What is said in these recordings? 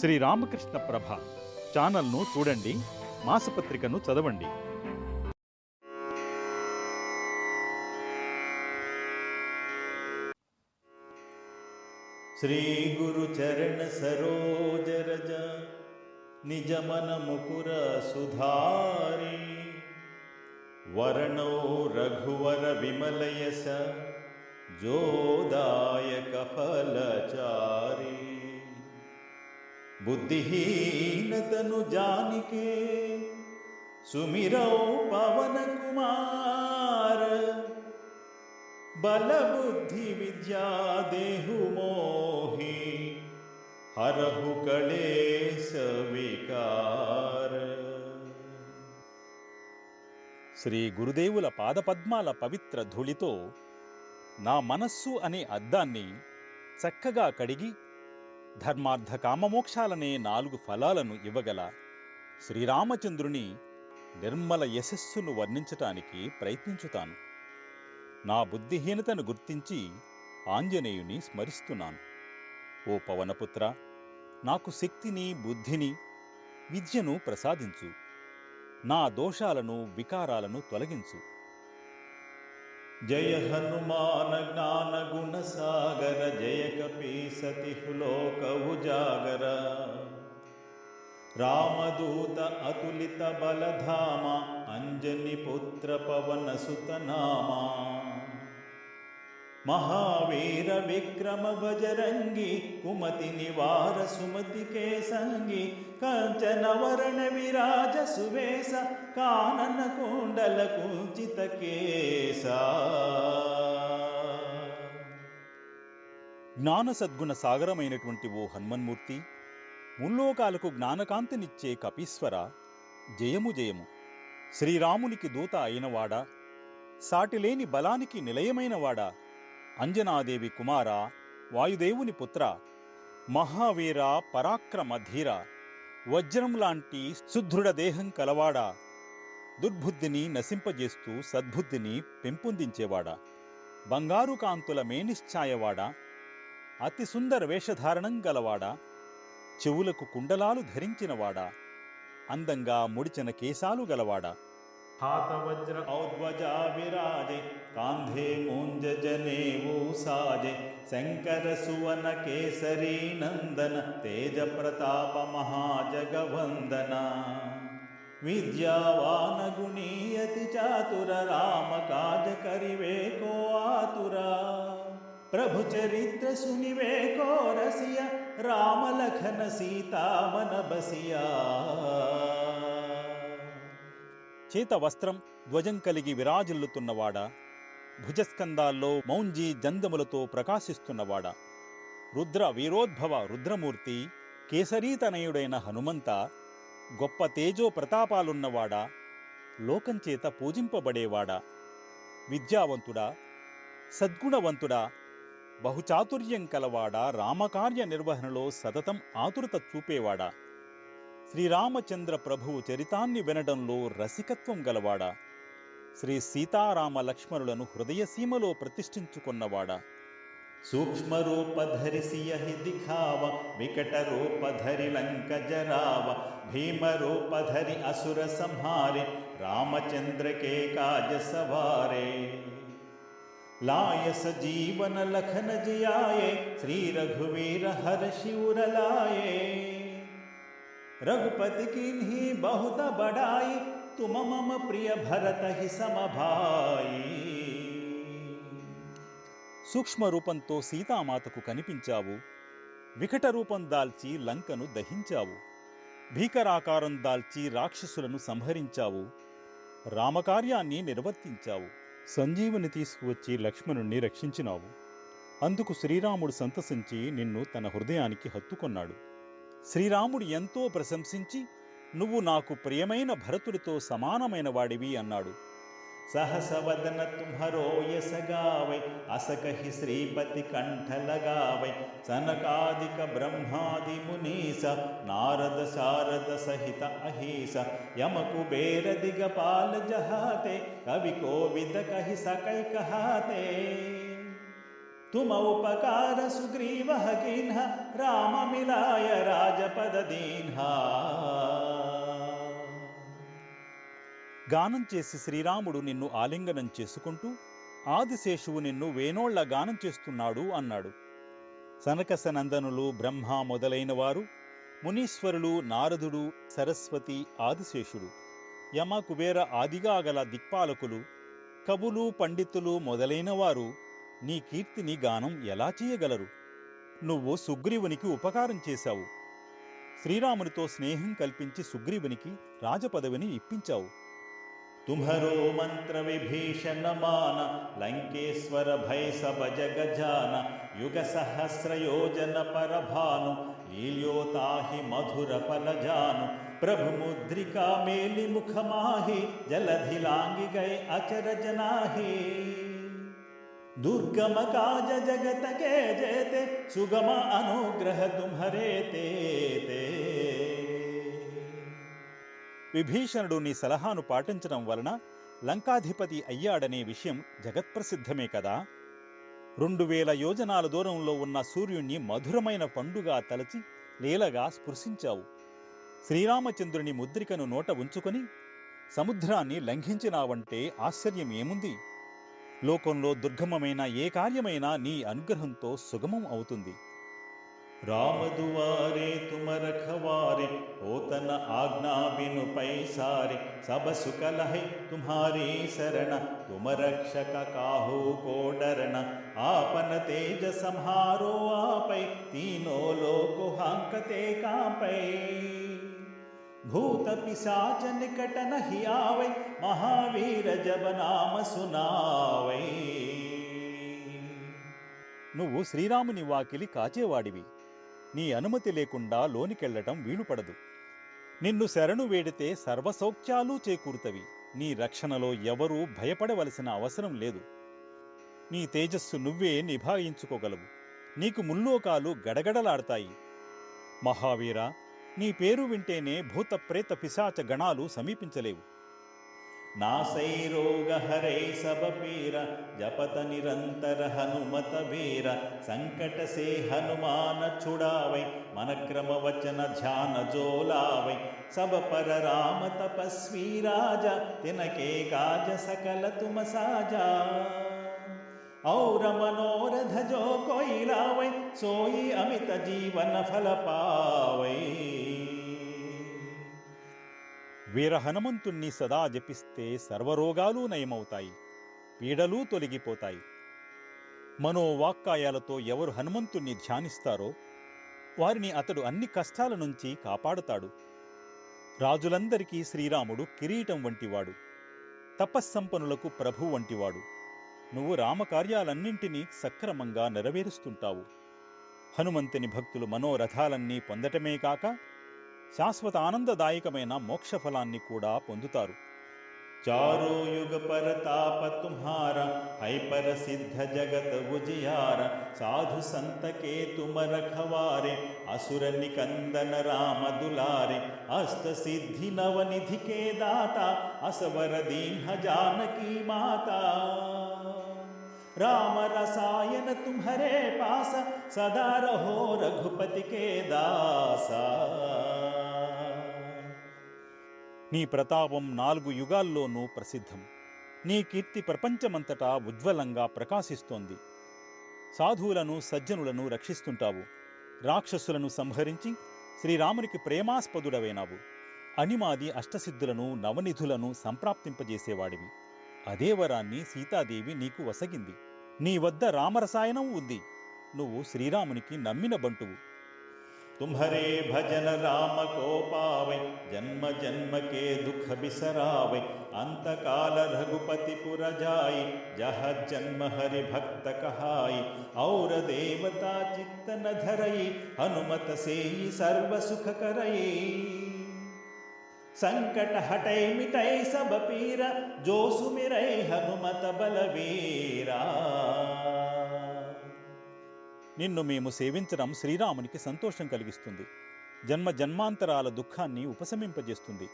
శ్రీ రామకృష్ణ ప్రభ ఛానల్ను చూడండి మాసపత్రికను చదవండి. శ్రీ గురు చరణ సరోజరజ నిజ మన ముకుర సుధారి వరణో రఘువర విమలయస జోదాయక ఫలచారీ బుద్ధిహీనతను జానికే సుమిరౌ పవన కుమార బలబుద్ధి విద్యా దేహు మోహి హరహు కళేశ వికార శ్రీ గురుదేవుల పాదపద్మాల పవిత్ర ధూళితో నా మనస్సు అనే అద్దాన్ని చక్కగా కడిగి ధర్మార్థ కామమోక్షాలనే నాలుగు ఫలాలను ఇవ్వగల శ్రీరామచంద్రుని నిర్మల యశస్సును వర్ణించటానికి ప్రయత్నించుతాను. నా బుద్ధిహీనతను గుర్తించి ఆంజనేయుని స్మరిస్తున్నాను. ఓ పవనపుత్ర నాకు శక్తిని బుద్ధిని విద్యను ప్రసాదించు. నా దోషాలను వికారాలను తొలగించు. जय हनुमान ज्ञान गुण सागर जय कपी सति हुलोक उजागर। रामदूत अतुलित बलधामा अञ्जनी पुत्रपवनसुतनामा మహావీర విక్రమ భజరంగి కుమతి నివార సుమతి కేసంగి కంచనవరణ విరాజ సువేశ కానన కుండల కుంచిత కేశ. జ్ఞాన సద్గుణ సాగరమైనటువంటి ఓ హనుమన్మూర్తి ముల్లోకాలకు జ్ఞానకాంతినిచ్చే కపీశ్వర జయము జయము. శ్రీరామునికి దూత అయినవాడా సాటిలేని బలానికి నిలయమైనవాడా అంజనాదేవి కుమార వాయుదేవుని పుత్ర మహావీర పరాక్రమ ధీర వజ్రం లాంటి సుదృఢ దేహం కలవాడా దుర్బుద్ధిని నశింపజేస్తూ సద్బుద్ధిని పెంపొందించేవాడా బంగారు కాంతుల మేనిశ్చాయవాడా అతి సుందర వేషధారణం గలవాడా చెవులకు కుండలాలు ధరించినవాడా అందంగా ముడిచిన కేశాలు గలవాడా. हातवज्र औध्वजा विराजे, कांधे कान्धे वो साजे प्रताप नन्दन विद्यावान गुणीयति चातुर रामकाजकरिवे को आतुरा। प्रभुचरित्र सुनिवे को रसिया रामलखन सीता मन बसिया। చేత వస్త్రం ధ్వజం కలిగి విరాజిల్లుతున్నవాడా? భుజస్కందాల్లో మౌంజీ జందములతో ప్రకాశిస్తున్నవాడా? రుద్ర వీరోద్భవ రుద్రమూర్తి కేసరీతనయుడైన హనుమంత గొప్ప తేజో ప్రతాపాలున్నవాడా లోకంచేత పూజింపబడేవాడా? విద్యావంతుడా? సద్గుణవంతుడా? బహుచాతుర్యం కలవాడా? రామకార్య నిర్వహణలో సతతం ఆతురత చూపేవాడా? శ్రీరామచంద్ర ప్రభువు చరితాన్ని వినడంలో రసికత్వం గలవాడా. శ్రీ సీతారామ లక్ష్మణులను హృదయసీమలో ప్రతిష్ఠించుకున్నవాడా. సూక్ష్మరూపధరిసి యహి దిఖావ వికటరూపధరి లంక జరావ భీమరూపధరి అసుర సహారె రామచంద్ర కే కాజ సవారే లాయస జీవన లఖన జియాయే శ్రీ రఘువీర హర శివురలాయే. रघुपति किन्ही बहुत बड़ाई तुम मम प्रिय भरत ही समभाई సూక్ష్మ రూపంతో సీతామాతకు కనిపించావు వికట రూపం దాల్చి లంకను దహించావు భీకరాకారం దాల్చి రాక్షసులను సంహరించావు రామకార్యాన్ని నిర్వర్తించావు సంజీవుని తీసుకువచ్చి లక్ష్మణుణ్ణి రక్షించినావు అందుకు శ్రీరాముడు సంతసించి నిన్ను తన హృదయానికి హత్తుకొన్నాడు శ్రీరాముడు ఎంతో ప్రశంసించి నువ్వు నాకు ప్రియమైన భరతుడితో సమానమైన వాడివి అన్నాడు. సహసవదన తుమ్హరో యసగావై అసకహి శ్రీపతి కంఠలగావై సనకాదిక బ్రహ్మాది మునీస నారద శారద సహిత అహీస యమకు బేర దిగపాల జహాతే కవి కోవిద కహి సకై కహాతే कोविद कहि सकै कहाते तुम उपकार सुग्रीव किन्ह राम मिलाय राजपद दीन्हा గానం చేసి శ్రీరాముడు నిన్ను ఆలింగనం చేసుకుంటూ ఆదిశేషువు నిన్ను వేనోళ్ల గానం చేస్తున్నాడు అన్నాడు సనకసనందనులు బ్రహ్మ మొదలైన వారు మునీశ్వరులు నారదుడు సరస్వతి ఆదిశేషుడు యమ కుబేర ఆదిగా గల దిక్పాలకులు కవులు పండితులు మొదలైన వారు నీ కీర్తిని గానం ఎలా చేయగలరు? నువ్వు సుగ్రీవునికి ఉపకారం చేశావు. శ్రీరామునితో స్నేహం కల్పించి సుగ్రీవునికి రాజపదవిని ఇప్పించావు. తుమరో మంత్ర విభీషణమాన లంకేశ్వర భయ సభ జగజాన యుగ సహస్రయోజన పరభాను లీల్యోతాహి మధుర పలజాను ప్రభు ముద్రికా మేలి ముఖమాహి జలధిలాంగి గై అచర జనాహి. दुर्गम काज जगत के जेते सुगम अनुग्रह तुम्हरे ते ते విభీషణుడు నీ సలహాను పాటించడం వలన లంకాధిపతి అయ్యాడనే విషయం జగత్ప్రసిద్ధమే కదా రెండు వేల యోజనాల దూరంలో ఉన్న సూర్యుణ్ణి మధురమైన పండుగా తలచి లీలగా స్పృశించావు శ్రీరామచంద్రుని ముద్రికను నోట ఉంచుకొని సముద్రాన్ని లంఘించినావంటే ఆశ్చర్యం ఏముంది లోకంలో దుర్గమమైన ఏ కార్యమైనా నీ అనుగ్రహంతో సుగమం అవుతుంది. రామదువారే తుమరఖవారే ఓతన ఆజ్ఞాబిను పైసారే సభ సుకలహై తుమారీ శరణ తుమరక్షక కాహు కోడరణ ఆపన తేజ సంహారో ఆపై తీనో లోకు హాంకతే కాపై भूत पिशाच निकट नहीं आवे महावीर जब नाम सुनावै నువ్వు శ్రీరాముని వాకిలి కాచేవాడివి నీ అనుమతి లేకుండా లోనికెళ్లటం వీలుపడదు నిన్ను శరణు వేడితే సర్వసౌఖ్యాలు చేకూరుతవి నీ రక్షణలో ఎవరూ భయపడవలసిన అవసరం లేదు నీ తేజస్సు నువ్వే నిభాయించుకోగలవు నీకు ముల్లోకాలు గడగడలాడతాయి మహావీర నీ పేరు వింటేనే భూత ప్రేత పిశాచ గణాలు సమీపించలేవు. నాసైరోగ హరే సబపీర జపత నిరంతర హనుమత వీర సంకట సే హనుమాన చుడావై మనక్రమ వచన ధ్యాన జోలావై సబ పర రామ తపస్వీ రాజ తినకే కాజ సకల తుమ సాజా. ఔర మనోరథ జో కోయిలావై సోయి అమిత జీవన ఫల పావై వీర హనుమంతుణ్ణి సదా జపిస్తే సర్వరోగాలు నయమవుతాయి పీడలు తొలగిపోతాయి. మనోవాక్కాయాలతో ఎవరు హనుమంతుణ్ణి ధ్యానిస్తారో వారిని అతడు అన్ని కష్టాల నుంచి కాపాడుతాడు. రాజులందరికీ శ్రీరాముడు కిరీటం వంటివాడు తపస్సంపన్నులకు ప్రభు వంటివాడు. నువ్వు రామకార్యాలన్నింటినీ సక్రమంగా నెరవేరుస్తుంటావు. హనుమంతుని భక్తులు మనోరథాలన్నీ పొందటమే కాక శాశ్వత ఆనందదాయకమైన మోక్షఫలాన్ని కూడా పొందుతారు चारों युग पर ताप तुम्हारा है पर सिद्ध जगत उजियारा साधु संत के तुम रखवारे असुर निकंदन राम दुलारे अष्ट सिद्धि नवनिधि के दाता असवर दीन जानकी माता राम रसायन तुम्हारे पास सदा रहो रघुपति के दासा నీ ప్రతాపం నాలుగు యుగాల్లోనూ ప్రసిద్ధం. నీ కీర్తి ప్రపంచమంతటా ఉజ్వలంగా ప్రకాశిస్తోంది. సాధువులను సజ్జనులను రక్షిస్తుంటావు. రాక్షసులను సంహరించి శ్రీరామునికి ప్రేమాస్పదుడవైనావు. అనిమాది అష్టసిద్ధులను నవనిధులను సంప్రాప్తింపజేసేవాడివి. అదే వరాన్ని సీతాదేవి నీకు వసగింది. నీ వద్ద రామరసాయనం ఉంది. నువ్వు శ్రీరామునికి నమ్మిన బంటువు. तुम्हारे भजन राम को पावे, जन्म जन्म के दुख बिसरावे। अंत काल रघुपति पुर जाई, जह जन्म हरि भक्त कहाई। और देवता चित्त न धरई, हनुमत से ही सर्व सुख करई। संकट हटै मिटै सब पीरा, जो सुमिरै हनुमत बलवीरा। నిన్ను మేము సేవించడం శ్రీరామునికి సంతోషం కలిగిస్తుంది. జన్మ జన్మాంతరాల దుఃఖాన్ని ఉపశమింపజేస్తుంది.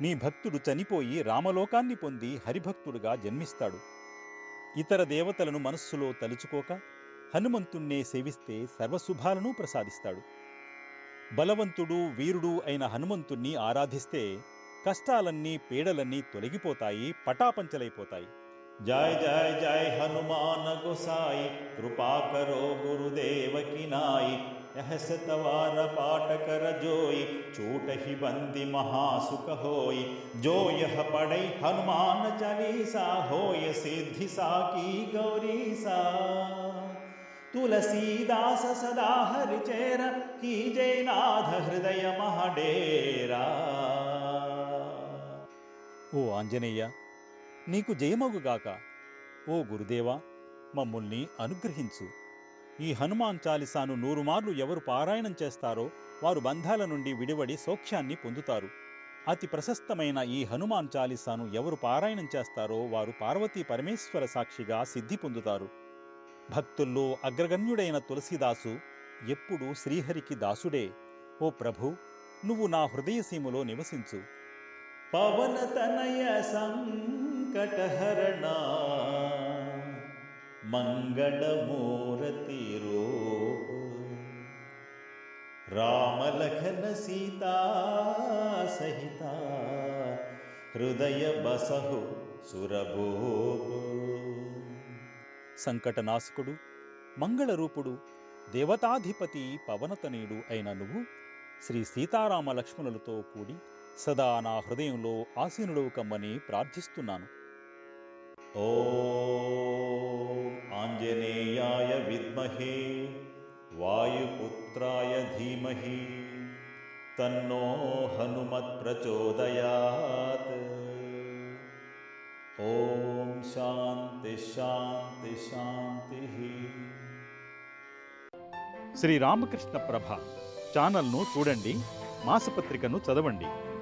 నీ భక్తుడు చనిపోయి రామలోకాన్ని పొంది హరిభక్తుడుగా జన్మిస్తాడు. ఇతర దేవతలను మనస్సులో తలుచుకోక హనుమంతుణ్ణే సేవిస్తే సర్వశుభాలను ప్రసాదిస్తాడు. బలవంతుడు వీరుడు అయిన హనుమంతుణ్ణి ఆరాధిస్తే కష్టాలన్నీ పీడలన్నీ తొలగిపోతాయి పటాపంచలైపోతాయి. जय जय जय हनुमान गोसाई, कृपा करो गुरुदेव की नाई। यह सतवार पाठ कर जोई छूट ही बंदी महासुख होई। जो यह पढ़े हनुमान चालीसा होय सिद्धि सा की गौरी सा तुलसीदास सदा हर चेरा की जय नाथ हृदय महाडेरा। ओ आंजनेया నీకు జయమగుగాక ఓ గురుదేవా మమ్ముల్ని అనుగ్రహించు. ఈ హనుమాన్ చాలిసాను నూరుమార్లు ఎవరు పారాయణం చేస్తారో వారు బంధాల నుండి విడివడి సౌఖ్యాన్ని పొందుతారు. అతి ప్రశస్తమైన ఈ హనుమాన్ చాలిసాను ఎవరు పారాయణం చేస్తారో వారు పార్వతీ పరమేశ్వర సాక్షిగా సిద్ధి పొందుతారు. భక్తుల్లో అగ్రగణ్యుడైన తులసిదాసు ఎప్పుడూ శ్రీహరికి దాసుడే. ఓ ప్రభు నువ్వు నా హృదయసీమలో నివసించు. పవన తనయ సంకట హరణ మంగళమూరతి రూప రామలఖన సీతా సహిత. హృదయ బసహు సురభూప. సంకటనాశకుడు మంగళరూపుడు దేవతాధిపతి పవనతనయుడు అయిన నువ్వు శ్రీ సీతారామ లక్ష్మణులతో కూడి సదా నా హృదయంలో ఆసీనుడవు కమ్మని ప్రార్థిస్తున్నాను. ఓం ఆంజనేయాయ విద్మహే వాయుపుత్రాయ ధీమహి తన్నో హనుమత్ ప్రచోదయాత్. ఓం శాంతి శాంతి శాంతి. శ్రీ రామకృష్ణ ప్రభ ఛానల్ను చూడండి మాసపత్రికను చదవండి.